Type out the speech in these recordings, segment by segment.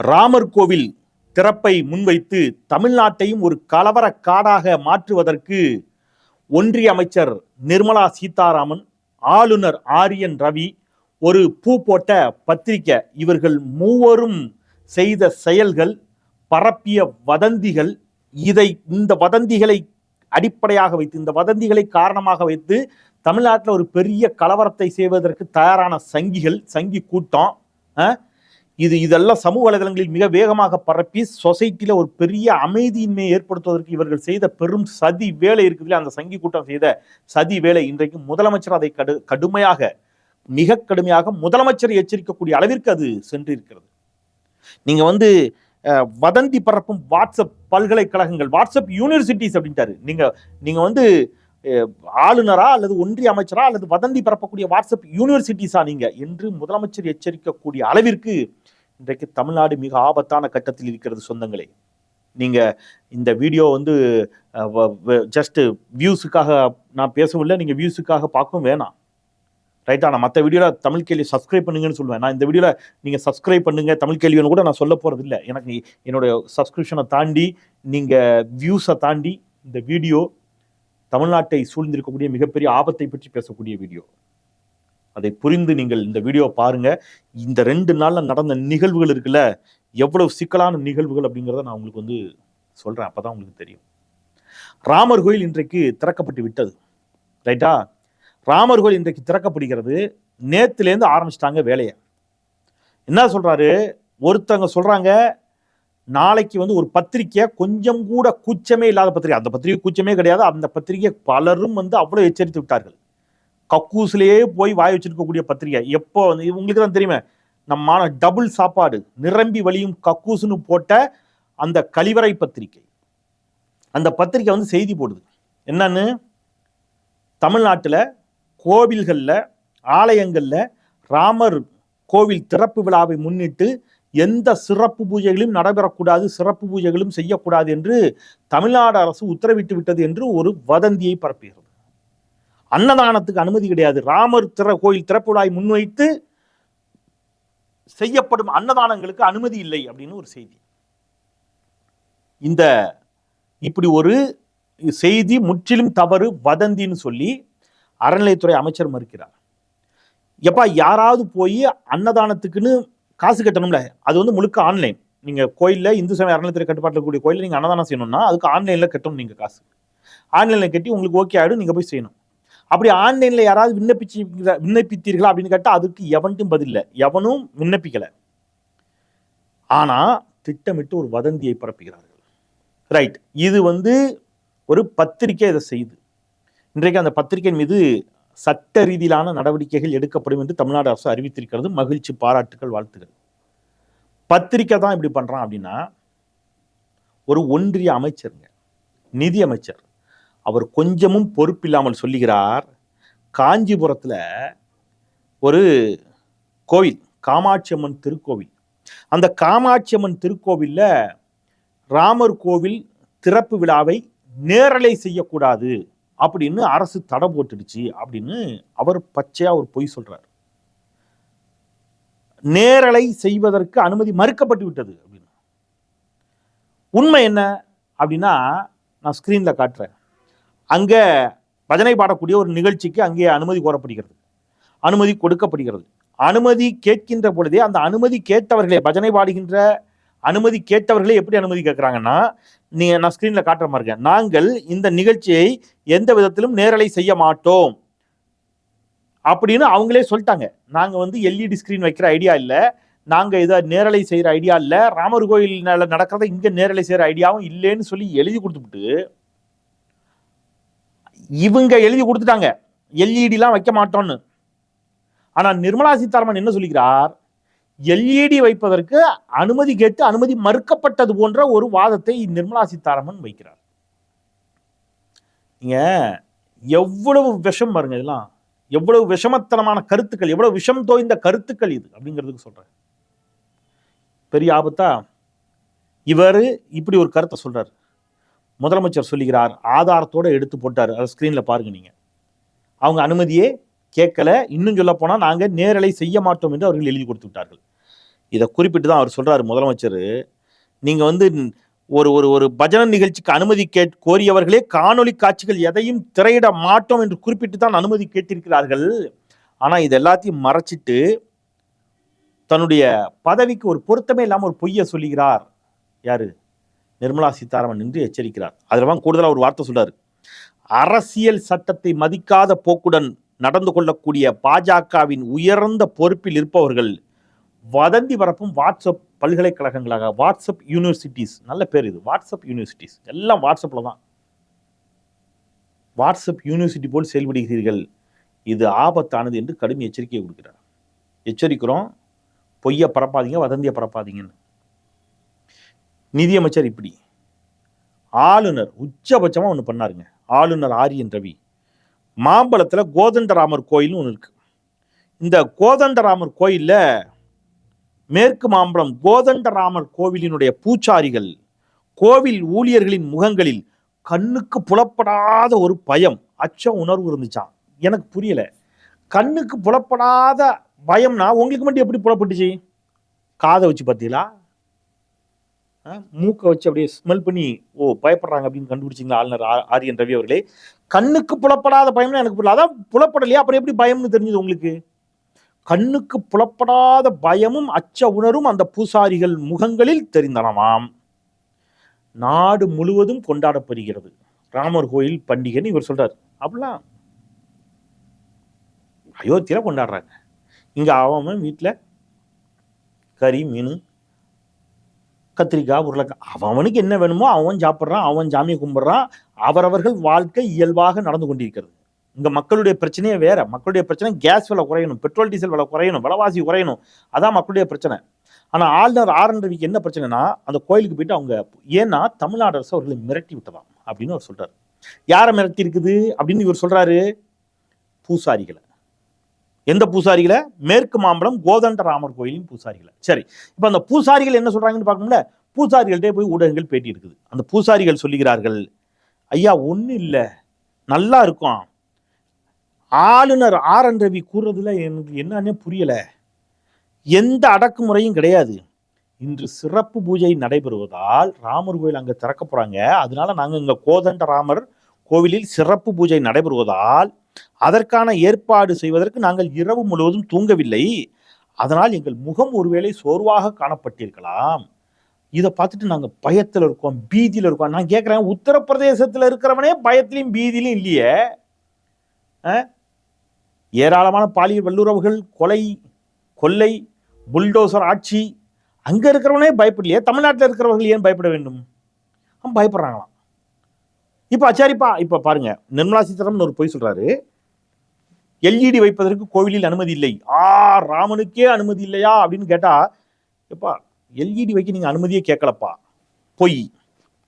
ராமர் கோவில் திறப்பை முன்வைத்து தமிழ்நாட்டையும் ஒரு கலவர காடாக மாற்றுவதற்கு ஒன்றிய அமைச்சர் நிர்மலா சீதாராமன் ஆளுநர் ஆரியன் ரவி ஒரு பூ போட்ட பத்திரிக்கை இவர்கள் மூவரும் செய்த செயல்கள் பரப்பிய வதந்திகள் இதை இந்த வதந்திகளை அடிப்படையாக வைத்து இந்த வதந்திகளை காரணமாக வைத்து தமிழ்நாட்டில் ஒரு பெரிய கலவரத்தை செய்வதற்கு தயாரான சங்கிகள் சங்கி கூட்டம் இது இதெல்லாம் சமூக வலைதளங்களில் மிக வேகமாக பரப்பி சொசைட்டியில் ஒரு பெரிய அமைதியின்மையை ஏற்படுத்துவதற்கு இவர்கள் செய்த பெரும் சதி வேலை இருக்குதுல. அந்த சங்கி கூட்டம் செய்த சதி வேலை இன்றைக்கு முதலமைச்சர் அதை கடு கடுமையாக மிக கடுமையாக முதலமைச்சர் எச்சரிக்கக்கூடிய அளவிற்கு அது சென்றிருக்கிறது. நீங்கள் நீங்க வந்து வதந்தி பரப்பும் வாட்ஸ்அப் பல்கலைக்கழகங்கள் வாட்ஸ்அப் யூனிவர்சிட்டிஸ் அப்படின்ட்டாரு. நீங்க நீங்க வந்து ஆளுநரா அல்லது ஒன்றிய அமைச்சரா அல்லது வதந்தி பரப்பக்கூடிய வாட்ஸ்அப் யூனிவர்சிட்டிஸா நீங்க? என்று முதலமைச்சர் எச்சரிக்கக்கூடிய அளவிற்கு இன்றைக்கு தமிழ்நாடு மிக ஆபத்தான கட்டத்தில் இருக்கிறது சொந்தங்களே. நீங்கள் இந்த வீடியோ வந்து ஜஸ்ட்டு வியூஸுக்காக நான் பேசவில்லை நீங்கள் வியூஸுக்காக பார்க்கவும் வேணாம். ரைட்டா நான் மற்ற வீடியோவில் தமிழ் கேள்வி சப்ஸ்கிரைப் பண்ணுங்கன்னு சொல்லுவேன். நான் இந்த வீடியோவில் நீங்கள் சப்ஸ்கிரைப் பண்ணுங்கள் தமிழ் கேள்வின்னு கூட நான் சொல்ல போகிறது இல்லை எனக்கு என்னுடைய சப்ஸ்கிரிப்ஷனை தாண்டி நீங்கள் வியூஸை தாண்டி இந்த வீடியோ தமிழ்நாட்டை சூழ்ந்திருக்கக்கூடிய மிகப்பெரிய ஆபத்தை பற்றி பேசக்கூடிய வீடியோ. அதை புரிந்து நீங்கள் இந்த வீடியோ பாருங்க. இந்த ரெண்டு நாளில் நடந்த நிகழ்வுகள் இருக்குல்ல எவ்வளவு சிக்கலான நிகழ்வுகள் அப்படிங்கிறத நான் உங்களுக்கு வந்து சொல்றேன். அப்பதான் உங்களுக்கு தெரியும். ராமர் கோயில் இன்றைக்கு திறக்கப்பட்டு விட்டது. ரைட்டா? ராமர் கோயில் இன்றைக்கு திறக்கப்படுகிறது. நேத்துலேருந்து ஆரம்பிச்சிட்டாங்க வேலையை. என்ன சொல்றாரு? ஒருத்தவங்க சொல்றாங்க நாளைக்கு வந்து ஒரு பத்திரிக்கை கொஞ்சம் கூட கூச்சமே இல்லாத பத்திரிக்கை அந்த பத்திரிக்கை கூச்சமே கிடையாது. அந்த பத்திரிக்கை பலரும் வந்து அவ்வளோ எச்சரித்து விட்டார்கள். கக்கூசிலேயே போய் வாய் வச்சிருக்கக்கூடிய பத்திரிக்கை எப்போ வந்து உங்களுக்கு தான் தெரியுமே நம்மான டபுள் சாப்பாடு நிரம்பி வழியும் கக்கூசுன்னு போட்ட அந்த கழிவறை பத்திரிக்கை அந்த பத்திரிக்கை வந்து செய்தி போடுது. என்னன்னு? தமிழ்நாட்டில் கோவில்களில் ஆலயங்களில் ராமர் கோவில் திறப்பு விழாவை முன்னிட்டு எந்த சிறப்பு பூஜைகளும் நடைபெறக்கூடாது சிறப்பு பூஜைகளும் செய்யக்கூடாது என்று தமிழ்நாடு அரசு உத்தரவிட்டு விட்டது என்று ஒரு வதந்தியை பரப்புகிறது. அன்னதானத்துக்கு அனுமதி கிடையாது. ராமர் திற கோயில் திறப்பு முன்வைத்து செய்யப்படும் அன்னதானங்களுக்கு அனுமதி இல்லை அப்படின்னு ஒரு செய்தி. இந்த இப்படி ஒரு செய்தி முற்றிலும் தவறு வதந்தின்னு சொல்லி அறநிலையத்துறை அமைச்சர் மறுக்கிறார். எப்பா யாராவது போய் அன்னதானத்துக்குன்னு காசு கட்டணும்ல. அது வந்து முழுக்க ஆன்லைன் நீங்கள் கோயிலில் இந்து சமய அறநிலையத்துறை கட்டுப்பாட்டில் கூடிய கோயிலில் நீங்கள் அன்னதானம் செய்யணும்னா அதுக்கு ஆன்லைனில் கட்டணும் நீங்கள் காசு. ஆன்லைனில் கட்டி உங்களுக்கு ஓகே ஆயிடும் நீங்கள் போய் செய்யணும். அப்படி ஆன்லைனில் யாராவது விண்ணப்பிச்சு விண்ணப்பித்தீர்களா அப்படின்னு கேட்டால் அதுக்கு எவன்ட்டும் பதில் இல்லை. எவனும் விண்ணப்பிக்கலை. ஆனால் திட்டமிட்டு ஒரு வதந்தியை பரப்புகிறார்கள். ரைட் இது வந்து ஒரு பத்திரிகை இதை செய்யுது. இன்றைக்கு அந்த பத்திரிகையின் மீது சட்ட ரீதியிலான நடவடிக்கைகள் எடுக்கப்படும் என்று தமிழ்நாடு அரசு அறிவித்திருக்கிறது. மகிழ்ச்சி பாராட்டுகள் வாழ்த்துகள் பத்திரிக்கை தான் இப்படி பண்ணுறான் அப்படின்னா ஒரு ஒன்றிய அமைச்சருங்க நிதி அமைச்சர் அவர் கொஞ்சமும் பொறுப்பில்லாமல் சொல்லுகிறார். காஞ்சிபுரத்தில் ஒரு கோவில் காமாட்சி அம்மன் திருக்கோவில். அந்த காமாட்சி அம்மன் திருக்கோவில்ல ராமர் கோவில் திறப்பு விழாவை நேரலை செய்யக்கூடாது. அப்படின்னு அரசு தடை போட்டுடுச்சு அப்படின்னு அவர் பச்சையா ஒரு பொய் சொல்றார். நேரலை செய்வதற்கு அனுமதி மறுக்கப்பட்டு விட்டது அப்படின்னு. உண்மை என்ன அப்படின்னா நான் ஸ்கிரீன்ல காட்டுறேன். அங்க பஜனை பாடக்கூடிய ஒரு நிகழ்ச்சிக்கு அங்கே அனுமதி கோரப்படுகிறது. அனுமதி கொடுக்கப்படுகிறது. அனுமதி கேட்கின்ற பொழுதே அந்த அனுமதி கேட்டவர்களே பஜனை பாடுகின்ற அனுமதி கேட்டவர்களே எப்படி அனுமதி கேட்குறாங்கன்னா நீங்கள் நான் ஸ்க்ரீனில் காட்டுற மாதிரி இருக்கேன். நாங்கள் இந்த நிகழ்ச்சியை எந்த விதத்திலும் நேரலை செய்ய மாட்டோம். அப்படின்னு அவங்களே சொல்லிட்டாங்க. நாங்கள் வந்து எல்இடி ஸ்க்ரீன் வைக்கிற ஐடியா இல்லை. நாங்கள் இதை நேரலை செய்கிற ஐடியா இல்லை. ராமர் கோயில் நடக்கிறத இங்கே நேரலை செய்கிற ஐடியாவும் இல்லைன்னு சொல்லி எழுதி கொடுத்துட்டு இவங்க எழுதி கொடுத்துட்டாங்க. எல்இடிலாம் வைக்க மாட்டோம்னு. ஆனால் நிர்மலா சீதாராமன் என்ன சொல்லிக்கிறார்? எல்இடி வைப்பதற்கு அனுமதி கேட்டு அனுமதி மறுக்கப்பட்டது போன்ற ஒரு வாதத்தை நிர்மலா சீதாராமன் வைக்கிறார். நீங்க எவ்வளவு விஷம் பாருங்க இதெல்லாம். எவ்வளவு விஷமத்தனமான கருத்துக்கள் எவ்வளவு விஷம் தோய்ந்த கருத்துக்கள் இது அப்படிங்கிறதுக்கு சொல்றேன் பெரிய ஆபத்தா? இவர் இப்படி ஒரு கருத்தை சொல்றாரு. முதலமைச்சர் சொல்லுகிறார் ஆதாரத்தோட எடுத்து போட்டார். அதை ஸ்க்ரீனில் பாருங்க நீங்க. அவங்க அனுமதியே கேட்கல. இன்னும் சொல்ல போனால் நாங்கள் நேரலை செய்ய மாட்டோம் என்று அவர்கள் எழுதி கொடுத்து விட்டார்கள் இதை குறிப்பிட்டு தான் அவர் சொல்கிறார் முதலமைச்சர். நீங்கள் வந்து ஒரு ஒரு ஒரு பஜனை நிகழ்ச்சிக்கு அனுமதி கேட் கோரியவர்களே காணொளி காட்சிகள் எதையும் திரையிட மாட்டோம் என்று குறிப்பிட்டு தான் அனுமதி கேட்டிருக்கிறார்கள். ஆனால் இது எல்லாத்தையும் மறைச்சிட்டு தன்னுடைய பதவிக்கு ஒரு பொருத்தமே இல்லாமல் ஒரு பொய்யை சொல்லுகிறார். யாரு? நிர்மலா சீதாராமன் என்று எச்சரிக்கிறார். அதில் தான் கூடுதலாக ஒரு வார்த்தை சொல்றாரு. அரசியல் சட்டத்தை மதிக்காத போக்குடன் நடந்து கொள்ளக்கூடிய பாஜகவின் உயர்ந்த பொறுப்பில் இருப்பவர்கள் வதந்தி பரப்பும் வாட்ஸ்அப் பல்கலைக்கழகங்களாக வாட்ஸ்அப் யூனிவர்சிட்டிஸ் நல்ல பேர் இது வாட்ஸ்அப் யூனிவர்சிட்டிஸ் எல்லாம் வாட்ஸ்அப்பில் தான். வாட்ஸ்அப் யூனிவர்சிட்டி போல் செயல்படுகிறீர்கள் இது ஆபத்தானது என்று கடும் எச்சரிக்கை கொடுக்கிறார். எச்சரிக்கிறோம் பொய்யை பரப்பாதீங்க வதந்தியை பரப்பாதீங்கன்னு. நிதியமைச்சர் இப்படி. ஆளுநர் உச்சபட்சமாக ஒன்று பண்ணாருங்க. ஆளுநர் ஆரியன் ரவி. மாம்பழத்தில் கோதண்டராமர் கோயில்னு ஒன்று இருக்குது இந்த கோதண்டராமர் கோயிலில் மேற்கு மாம்பழம் கோதண்டராமர் கோவிலினுடைய பூச்சாரிகள் கோவில் ஊழியர்களின் முகங்களில் கண்ணுக்கு புலப்படாத ஒரு பயம் அச்ச உணர்வு இருந்துச்சாம். எனக்கு புரியலை. கண்ணுக்கு புலப்படாத பயம்னா உங்களுக்கு மட்டும் எப்படி புலப்பட்டுச்சு? காதை வச்சு பார்த்தீங்களா? மூக்கை வச்சு அப்படியே ஸ்மெல் பண்ணி ஓ பயப்படுறாங்க அப்படின்னு கண்டுபிடிச்சிங்களா ஆளுநர் ஆரியன் ரவி அவர்களே. கண்ணுக்கு புலப்படாத பயம்னா எனக்கு புரியல. அதான் புலப்படலையா? அப்புறம் எப்படி பயம்னு தெரிஞ்சது உங்களுக்கு? கண்ணுக்கு புலப்படாத பயமும் அச்ச உணரும் அந்த பூசாரிகள் முகங்களில் தெரிந்தனவாம். நாடு முழுவதும் கொண்டாடப்படுகிறது. ராமர் கோயில் பண்டிகைன்னு இவர் சொல்றார். அப்படிலாம் அயோத்தியில கொண்டாடுறாங்க. இங்க அவன் வீட்டில் கறி மீன் கத்திரிக்காய் உருளைக்காய் அவனுக்கு என்ன வேணுமோ அவன் சாப்பிட்றான் அவன் சாமியை கும்பிட்றான். அவரவர்கள் வாழ்க்கை இயல்பாக நடந்து கொண்டிருக்கிறது. இங்கே மக்களுடைய பிரச்சனையே வேற. மக்களுடைய பிரச்சனை கேஸ் விலை குறையணும் பெட்ரோல் டீசல் விலை குறையணும் விலைவாசி குறையணும். அதான் மக்களுடைய பிரச்சனை. ஆனால் ஆளுநர் ஆர் என் ரவிக்கு என்ன பிரச்சனைனா அந்த கோயிலுக்கு போயிட்டு அவங்க ஏன்னா தமிழ்நாடு அரசு அவர்களை மிரட்டி விட்டதாம் அப்படின்னு அவர் சொல்கிறார் யாரை மிரட்டி இருக்குது அப்படின்னு இவர் சொல்கிறாரு பூசாரிகளை. எந்த பூசாரிகளை? மேற்கு மாம்பலம் கோதண்ட ராமர் கோயிலின் பூசாரிகளை. சரி இப்போ அந்த பூசாரிகள் என்ன சொல்கிறாங்கன்னு பார்க்கணும்ல? பூசாரிகள்கிட்ட போய் ஊடகங்கள் பேட்டி இருக்குது அந்த பூசாரிகள் சொல்லுகிறார்கள் ஐயா ஒன்றும் இல்லை. நல்லா இருக்கும். ஆளுநர் ஆர். என். ரவி கூறுறதுல எனக்கு என்னன்னே புரியலை. எந்த அடக்குமுறையும் கிடையாது. இன்று சிறப்பு பூஜை நடைபெறுவதால் ராமர் கோயில் அங்கே திறக்க போகிறாங்க அதனால நாங்கள் இங்கே கோதண்ட ராமர் கோவிலில் சிறப்பு பூஜை நடைபெறுவதால் அதற்கான ஏற்பாடு செய்வதற்கு நாங்கள் இரவு முழுவதும் தூங்கவில்லை. அதனால் எங்கள் முகம் ஒருவேளை சோர்வாக காணப்பட்டிருக்கலாம். இதை பார்த்துட்டு நாங்கள் பயத்தில் இருக்கோம் பீதியில் இருக்கோம். நான் கேட்குறேன் உத்தரப்பிரதேசத்தில் இருக்கிறவனே பயத்திலையும் பீதியிலையும் இல்லையே? ஏராளமான பாலியல் வல்லுறவுகள் கொலை கொள்ளை புல்டோசர் ஆட்சி. அங்கே இருக்கிறவனே பயப்படலையே தமிழ்நாட்டில் இருக்கிறவர்கள் ஏன் பயப்பட வேண்டும்? பயப்படுறாங்களாம். இப்போ சரிப்பா இப்போ பாருங்க. நிர்மலா சீதாராமன் ஒரு பொய் சொல்றாரு. எல்இடி வைப்பதற்கு கோவிலில் அனுமதி இல்லை. ஆ ராமனுக்கே அனுமதி இல்லையா அப்படின்னு கேட்டா எப்பா எல்இடி வைக்க நீங்க அனுமதியே கேட்கலப்பா. பொய்.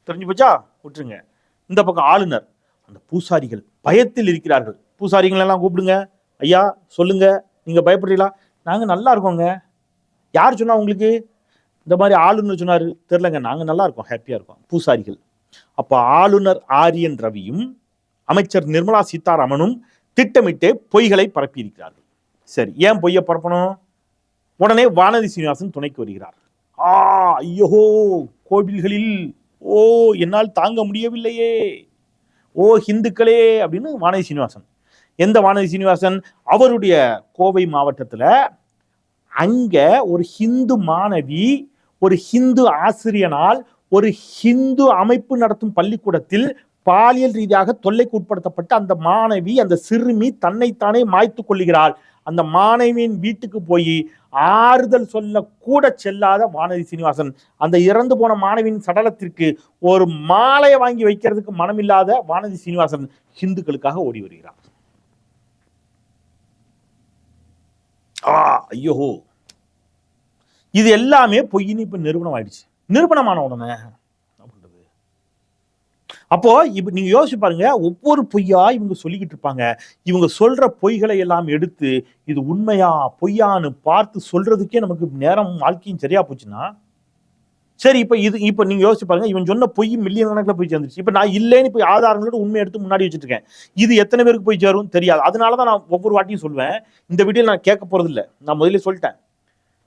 தெரிஞ்சு போச்சா? விட்டுருங்க. இந்த பக்கம் ஆளுநர் அந்த பூசாரிகள் பயத்தில் இருக்கிறார்கள். பூசாரிகள் எல்லாம் கூப்பிடுங்க. ஐயா சொல்லுங்க. நீங்க பயப்படுறீங்களா? நாங்க நல்லா இருக்கோங்க. யார் சொன்னா உங்களுக்கு? இந்த மாதிரி ஆளுநர் சொன்னாரு. தெரிலங்க நாங்க நல்லா இருக்கோம். ஹாப்பியா இருக்கோம். பூசாரிகள். அப்ப ஆளுநர் ஆரியன் ரவியும் அமைச்சர் நிர்மலா சீதாராமனும் திட்டமிட்டு பொய்களை பரப்பியிருக்கிறார்கள். சரி ஏன் பொய்யை பரப்பணும்? உடனே வானதி சீனிவாசன் துணைக்கு வருகிறார். ஆ ஐயோ கோவில்களில் ஓ என்னால் தாங்க முடியவில்லையே. ஓ ஹிந்துக்களே அப்படின்னு வானதி சீனிவாசன். எந்த வானதி சீனிவாசன்? அவருடைய கோவை மாவட்டத்துல அங்க ஒரு ஹிந்து மாணவி ஒரு ஹிந்து ஆசிரியனால் ஒரு ஹிந்து அமைப்பு நடத்தும் பள்ளிக்கூடத்தில் பாலியல் ரீதியாக தொல்லைக்கு உட்படுத்தப்பட்ட அந்த மாணவி அந்த சிறுமி தன்னைத்தானே மாய்த்து கொள்ளுகிறாள். அந்த மாணவியின் வீட்டுக்கு போய் ஆறுதல் சொல்ல கூட செல்லாத வானதி சீனிவாசன். அந்த இறந்து போன மாணவியின் சடலத்திற்கு ஒரு மாலையை வாங்கி வைக்கிறதுக்கு மனமில்லாத வானதி சீனிவாசன் ஹிந்துக்களுக்காக ஓடி வருகிறார் ஆ ஐயோ இது எல்லாமே பொய்ன்னு இப்ப நிரூபணம் ஆயிடுச்சு. நிரூபணமான உடனே. அப்படின்றது அப்போ இப்ப நீங்க யோசிச்சு பாருங்க ஒவ்வொரு பொய்யா இவங்க சொல்லிக்கிட்டு இருப்பாங்க. இவங்க சொல்ற பொய்களை எல்லாம் எடுத்து இது உண்மையா பொய்யான்னு பார்த்து சொல்றதுக்கே நமக்கு நேரம் வாழ்க்கையும் சரியா போச்சுன்னா சரி இப்ப இது இப்ப நீங்க யோசிச்சு பாருங்க இவன் சொன்ன பொய் மில்லியன் கணக்கில் போய் சேர்ந்துச்சு இப்ப நான் இல்லைன்னு போய் ஆதாரங்களோட உண்மை எடுத்து முன்னாடி வச்சுருக்கேன் இது எத்தனை பேருக்கு போய் சேரும்? தெரியாது. அதனால தான் நான் ஒவ்வொரு வாட்டியும் சொல்வேன். இந்த வீடியோ நான் கேட்க போறது நான் முதல்ல சொல்லிட்டேன்.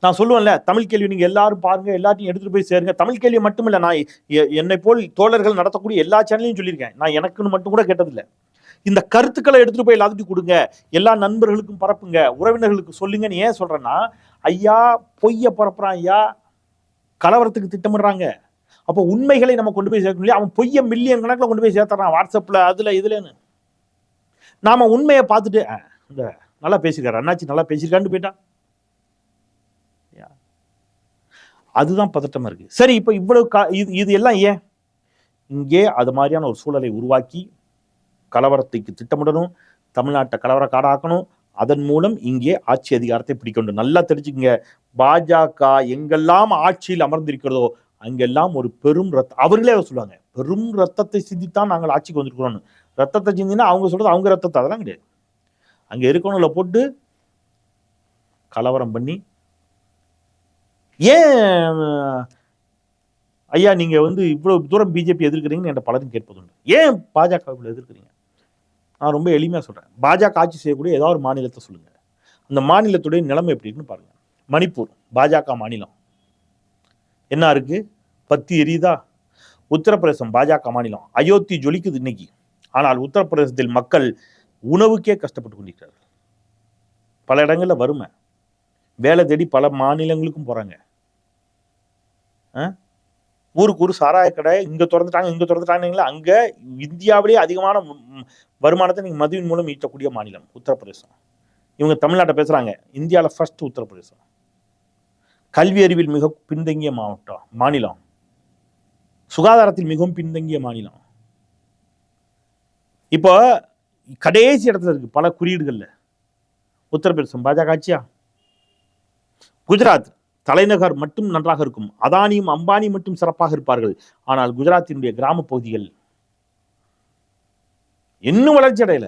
நான் சொல்லுவேன்ல தமிழ் கேள்வி நீங்கள் எல்லாரும் பாருங்க எல்லாத்தையும் எடுத்துட்டு போய் சேருங்க. தமிழ் கேள்வி மட்டும் இல்லை நான் என்னை போல் தோழர்கள் நடத்தக்கூடிய எல்லா சேனலையும் சொல்லியிருக்கேன். நான் எனக்குன்னு மட்டும் கூட கேட்டதில்லை. இந்த கருத்துக்களை எடுத்துகிட்டு போய் எல்லாத்துக்கும் கொடுங்க. எல்லா நண்பர்களுக்கும் பரப்புங்க. உறவினர்களுக்கு சொல்லுங்கன்னு ஏன் சொல்கிறேன்னா ஐயா பொய்யை பரப்புறான் ஐயா. கலவரத்துக்கு திட்டமிடுறாங்க. அப்போ உண்மைகளை நம்ம கொண்டு போய் சேர்க்க முடியும் அவன் பொய்ய மில்லியன் கணக்கில் கொண்டு போய் சேர்த்துறான். வாட்ஸ்அப்பில் அதில் இதுலன்னு. நாம் உண்மையை பார்த்துட்டு இந்த நல்லா பேசியிருக்காரு. அண்ணாச்சி நல்லா பேசியிருக்கான்னு போயிட்டான். அதுதான் பதட்டமாக இருக்குது சரி இப்போ இவ்வளவு கா- இது இது எல்லாம் ஏன்? இங்கே அது மாதிரியான ஒரு சூழலை உருவாக்கி கலவரத்துக்கு திட்டமிடணும் தமிழ்நாட்டை கலவர காடாக்கணும். அதன் மூலம் இங்கே ஆட்சி அதிகாரத்தை பிடிக்கணும். நல்லா தெரிஞ்சுக்கங்க. பாஜக எங்கெல்லாம் ஆட்சியில் அமர்ந்திருக்கிறதோ அங்கெல்லாம் ஒரு பெரும் ரத்த அவர்களே சொல்லுவாங்க. பெரும் ரத்தத்தை சிந்தித்தான் நாங்கள் ஆட்சிக்கு வந்திருக்கிறோம்னு. ரத்தத்தை சிந்தினா அவங்க சொல்றது அவங்க ரத்தத்தை அதெல்லாம் கிடையாது. அங்கே இருக்கவங்கள போட்டு கலவரம் பண்ணி ஏன் ஐயா நீங்கள் வந்து இவ்வளோ தூரம் பிஜேபி எதிர்க்கிறீங்கன்னு என்ற பலரும் கேட்பதுண்டு. ஏன் பாஜக இவ்வளோ எதிர்க்கிறீங்க? நான் ரொம்ப எளிமையாக சொல்கிறேன் பாஜக ஆட்சி செய்யக்கூடிய ஏதாவது ஒரு மாநிலத்தை சொல்லுங்கள் அந்த மாநிலத்துடைய நிலைமை எப்படி இருக்குன்னு பாருங்கள் மணிப்பூர் பாஜக மாநிலம். என்ன இருக்குது பத்தி எரியுதா? உத்தரப்பிரதேசம் பாஜக மாநிலம். அயோத்தி ஜொலிக்குது இன்னைக்கு. ஆனால் உத்தரப்பிரதேசத்தில் மக்கள் உணவுக்கே கஷ்டப்பட்டு கொண்டிருக்கிறார்கள். பல இடங்களில் வறுமை. வேலை தேடி பல மாநிலங்களுக்கும் போறாங்க. ஊருக்கு ஊர் சாராய கடை இங்க திறந்துட்டாங்க இங்க திறந்துட்டாங்களா அங்க இந்தியாவிலேயே அதிகமான வருமானத்தை நீங்க மதுவின் மூலம் ஈட்டக்கூடிய மாநிலம் உத்தரப்பிரதேசம். இவங்க தமிழ்நாட்டை பேசுறாங்க. இந்தியாவில் ஃபர்ஸ்ட் உத்தரப்பிரதேசம். கல்வி அறிவில் மிக பின்தங்கிய மாவட்டம் மாநிலம். சுகாதாரத்தில் மிகவும் பின்தங்கிய மாநிலம். இப்போ கடைசி இடத்துல இருக்கு பல குறியீடுகள்ல. உத்தரப்பிரதேசம் பாஜக ஆட்சியா? குஜராத் தலைநகர் மட்டும் நன்றாக இருக்கும். அதானியும் அம்பானி மட்டும் சிறப்பாக இருப்பார்கள். ஆனால் குஜராத்தினுடைய கிராம பகுதிகள் இன்னும் வளர்ச்சி அடையல.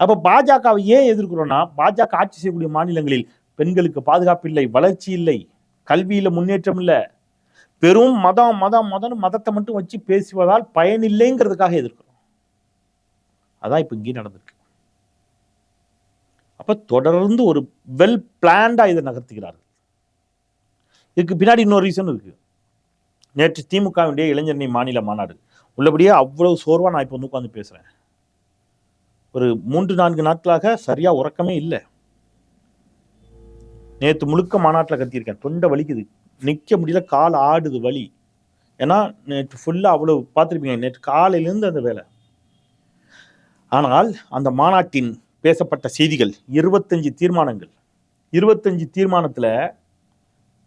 அப்ப பாஜகவை ஏன் எதிர்க்கிறோம்னா பாஜக ஆட்சி செய்யக்கூடிய மாநிலங்களில் பெண்களுக்கு பாதுகாப்பு இல்லை வளர்ச்சி இல்லை கல்வியில முன்னேற்றம் இல்லை. பெரும் மதம் மதம் மதம் மதத்தை மட்டும் வச்சு பேசுவதால் பயனில்லைங்கிறதுக்காக எதிர்க்கிறோம். அதான் இப்ப இங்கே நடந்திருக்கு. அப்போ தொடர்ந்து ஒரு வெல் பிளான்டாக இதை நகர்த்துகிறார்கள். இதுக்கு பின்னாடி இன்னொரு ரீசன் இருக்கு. நேற்று திமுகவினுடைய இளைஞரணி மாநில மாநாடு. உள்ளபடியே அவ்வளவு சோர்வாக நான் இப்போ வந்து உட்காந்து பேசுறேன். ஒரு மூன்று நான்கு நாட்களாக சரியா உறக்கமே இல்லை. நேற்று முழுக்க மாநாட்டில் கத்தியிருக்கேன். தொண்டை வலிக்குது. நிற்க முடியல கால் ஆடுது வலி. ஏன்னா நேற்று ஃபுல்லாக அவ்வளவு பார்த்துருப்பீங்க. நேற்று காலையிலேருந்து அந்த வேலை. ஆனால் அந்த மாநாட்டின் பேசப்பட்ட செய்திகள் இருபத்தஞ்சு தீர்மானங்கள். இருபத்தஞ்சு தீர்மானத்தில்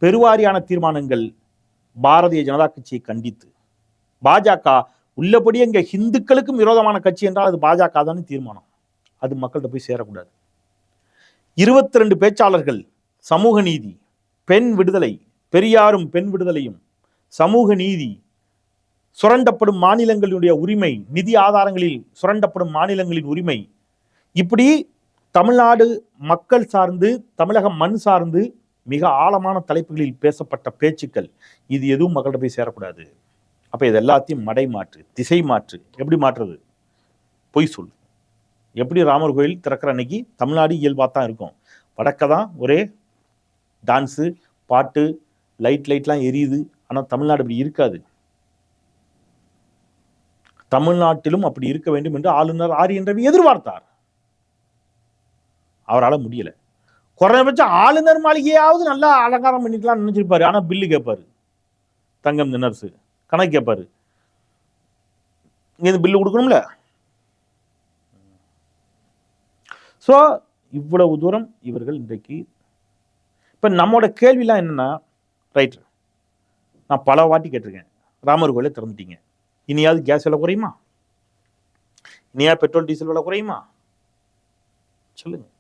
பெருவாரியான தீர்மானங்கள் பாரதிய ஜனதா கட்சியை கண்டித்து பாஜக உள்ளபடி எங்கே ஹிந்துக்களுக்கும் விரோதமான கட்சி என்றால் அது பாஜக தான் தீர்மானம். அது மக்கள்கிட்ட போய் சேரக்கூடாது. இருபத்தி ரெண்டு பேச்சாளர்கள் சமூக நீதி பெண் விடுதலை பெரியாரும் பெண் விடுதலையும் சமூக நீதி சுரண்டப்படும் மாநிலங்களுடைய உரிமை நிதி ஆதாரங்களில் சுரண்டப்படும் மாநிலங்களின் உரிமை இப்படி தமிழ்நாடு மக்கள் சார்ந்து தமிழகம் மண் சார்ந்து மிக ஆழமான தலைப்புகளில் பேசப்பட்ட பேச்சுக்கள். இது எதுவும் மக்கள்கிட்ட போய் சேரக்கூடாது. அப்போ இது எல்லாத்தையும் மடை மாற்று திசை மாற்று. எப்படி மாற்றுறது? பொய் சொல். எப்படி ராமர் கோயில் திறக்கிற அன்னைக்கு தமிழ்நாடு இயல்பாக தான் இருக்கும். வடக்க தான் ஒரே டான்ஸு பாட்டு லைட் லைட்லாம் எரியுது. ஆனால் தமிழ்நாடு அப்படி இருக்காது. தமிழ்நாட்டிலும் அப்படி இருக்க வேண்டும் என்று ஆளுநர் ஆரியன் ரவி எதிர்பார்த்தார். அவரால் முடியலை. குறைஞ்சபட்சம் ஆளுநர் மாளிகையாவது நல்லா அலங்காரம் பண்ணிக்கலாம்னு நினச்சிருப்பாரு. ஆனால் பில்லு கேட்பாரு தங்கம் தினர்ஸு கணக்கு கேட்பாரு இங்கேருந்து பில்லு கொடுக்கணும்ல? ஸோ இவ்வளவு தூரம் இவர்கள் இன்றைக்கு இப்போ நம்மளோட கேள்விலாம் என்னன்னா ரைட் நான் பல வாட்டி கேட்டிருக்கேன். ராமர் கோயிலை திறந்துட்டீங்க. இனியாவது கேஸ் விலை குறையுமா? இனியா பெட்ரோல் டீசல் விலை குறையுமா? சொல்லுங்கள்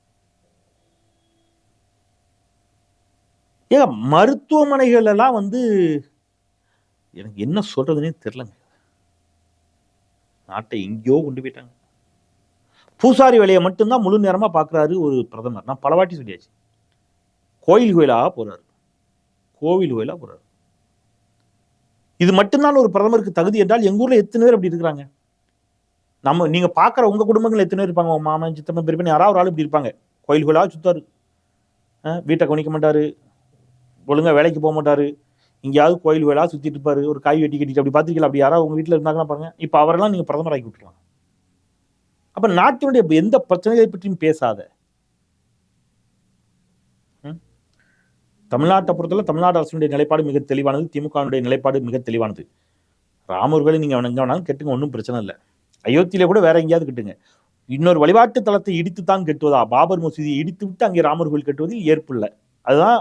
ஏங்க மருத்துவமனைகளெல்லாம் வந்து எனக்கு என்ன சொல்கிறதுனே தெரிலங்க. நாட்டை எங்கேயோ கொண்டு போயிட்டாங்க. பூசாரி வேலையை மட்டும்தான் முழு நேரமாக பார்க்குறாரு ஒரு பிரதமர். நான் பலவாட்டி சொல்லியாச்சு. கோயில் கோயிலாக போகிறாரு கோவில் கோயிலாக போகிறாரு இது மட்டும்தான் ஒரு பிரதமருக்கு தகுதி என்றால் எங்கள் ஊரில் எத்தனை பேர் அப்படி இருக்கிறாங்க? நம்ம நீங்கள் பார்க்குற உங்கள் குடும்பங்கள் எத்தனை பேர் இருப்பாங்க? உங்க மாமன் சித்தம்மன் பெரியப்பன் யாராவது ஒரு ஆள் இப்படி இருப்பாங்க. கோயில் கோயிலாக சுத்தாரு வீட்டை கவனிக்க மாட்டார். ஒழுங்காக வேலைக்கு போக மாட்டாரு. எங்கேயாவது கோயில் வேலா சுற்றிட்டு இருப்பாரு. ஒரு காய் வெட்டி கட்டிட்டு அப்படி பார்த்துக்கலாம் அப்படி யாராவது உங்கள் வீட்டில் இருந்தாங்கன்னா பாருங்க. இப்போ அவரெல்லாம் நீங்கள் பிரதமராகி விட்டுருவாங்க அப்போ நாட்டினுடைய எந்த பிரச்சனைகளை பற்றியும் பேசாத. ம்? தமிழ்நாட்டை பொறுத்தவரை தமிழ்நாடு அரசுடைய நிலைப்பாடு மிக தெளிவானது. திமுகவினுடைய நிலைப்பாடு மிக தெளிவானது. ராமர்களை நீங்கள் எங்கே வேணாலும் கெட்டுங்க. ஒன்றும் பிரச்சனை இல்லை. அயோத்தியில கூட வேற எங்கேயாவது கெட்டுங்க. இன்னொரு வழிபாட்டு தலத்தை இடித்து தான் கெட்டுவதா? பாபர் மசூதியை இடித்து விட்டு அங்கே ராமர் கோயில் கட்டுவதில் ஏற்பில்லை அதுதான்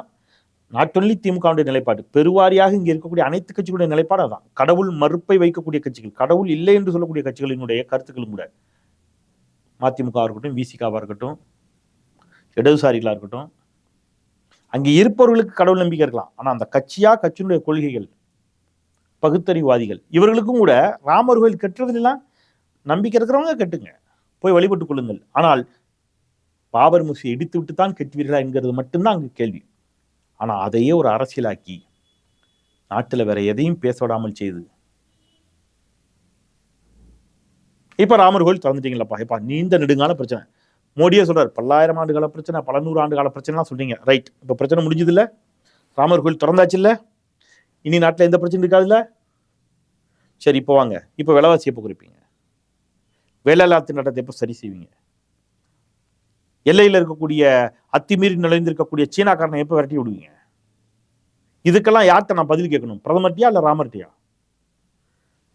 நாட் ஒன்லி திமுகவுடைய நிலைப்பாடு. பெருவாரியாக இங்கே இருக்கக்கூடிய அனைத்து கட்சிகளுடைய நிலைப்பாடு அதான். கடவுள் மறுப்பை வைக்கக்கூடிய கட்சிகள். கடவுள் இல்லை என்று சொல்லக்கூடிய கட்சிகளினுடைய கருத்துக்களும் கூட. மதிமுகவாக இருக்கட்டும் விசிகாவாக இருக்கட்டும் இடதுசாரிகளாக இருக்கட்டும் அங்கே இருப்பவர்களுக்கு கடவுள் நம்பிக்கை இருக்கலாம். ஆனால் அந்த கட்சியாக கட்சியினுடைய கொள்கைகள் பகுத்தறிவாதிகள் இவர்களுக்கும் கூட ராமர் கோயில் கட்டுறதுலாம் நம்பிக்கை இருக்கிறவங்க கட்டுங்க. போய் வழிபட்டுக் கொள்ளுங்கள். ஆனால் பாபர் முசியை இடித்து விட்டு தான் கெட்டுவீர்களா என்கிறது மட்டும்தான் அங்கு கேள்வி. ஆனால் அதையே ஒரு அரசியலாக்கி நாட்டில் வேற எதையும் பேச விடாமல் செய்து. இப்போ ராமர் கோயில் திறந்துட்டீங்களப்பா? இப்போ நீண்ட நெடுங்கால பிரச்சனை. மோடியே சொல்கிறார் பல்லாயிரம் ஆண்டு கால பிரச்சனை பல நூறு ஆண்டு கால பிரச்சனைலாம் சொல்கிறீங்க ரைட் இப்போ பிரச்சனை முடிஞ்சது இல்லை ராமர் கோயில் திறந்தாச்சு இல்லை இனி நாட்டில் எந்த பிரச்சனையும் இருக்காதுல்ல? சரி இப்போ வாங்க. இப்போ விலைவாசி எப்போ குறைப்பீங்க? வேலையில்லா திண்டாட்டத்தை எப்போ சரி செய்வீங்க? எல்லையில் இருக்கக்கூடிய அத்துமீறி நுழைந்திருக்கக்கூடிய சீனாக்காரனை எப்போ விரட்டி விடுவீங்க? இதுக்கெல்லாம் யார்கிட்ட நான் பதில் கேட்கணும்? பிரதமர்ட்டியா இல்லை ராமர்ட்டியா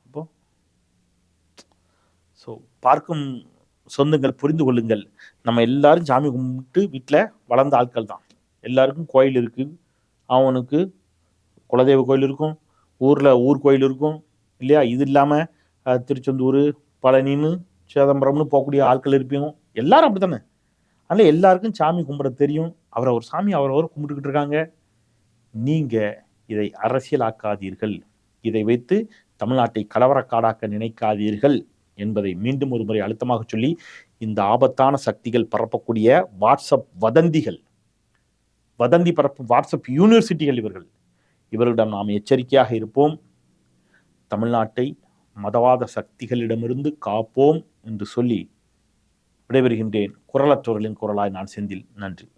அப்போ ஸோ பார்க்கும் சொந்தங்கள் புரிந்து கொள்ளுங்கள். நம்ம எல்லாரும் சாமி கும்பிட்டு வீட்டில் வளர்ந்த ஆட்கள் தான். எல்லாருக்கும் கோயில் இருக்குது அவனுக்கு குலதெய்வ கோயில் இருக்கும். ஊரில் ஊர் கோயில் இருக்கும். இல்லையா? இது இல்லாமல் திருச்செந்தூர் பழனின்னு சிதம்பரம்னு போகக்கூடிய ஆட்கள் இருப்பீங்க. எல்லாரும் அப்படி தானே அதனால் எல்லாருக்கும் சாமி கும்பிட தெரியும். அவரை ஒரு சாமி அவரை ஒரு கும்பிட்டுக்கிட்டு இருக்காங்க. நீங்கள் இதை அரசியலாக்காதீர்கள். இதை வைத்து தமிழ்நாட்டை கலவரக்காடாக்க நினைக்காதீர்கள் என்பதை மீண்டும் ஒரு முறை அழுத்தமாக சொல்லி இந்த ஆபத்தான சக்திகள் பரப்பக்கூடிய வாட்ஸ்அப் வதந்திகள் வதந்தி பரப்பும் வாட்ஸ்அப் யூனிவர்சிட்டிகள் இவர்கள் இவர்களிடம் நாம் எச்சரிக்கையாக இருப்போம். தமிழ்நாட்டை மதவாத சக்திகளிடமிருந்து காப்போம் என்று சொல்லி விடைபெறுகின்றேன். குரலற்றோர்களின் குரலாய் நான் செந்தில். நன்றி.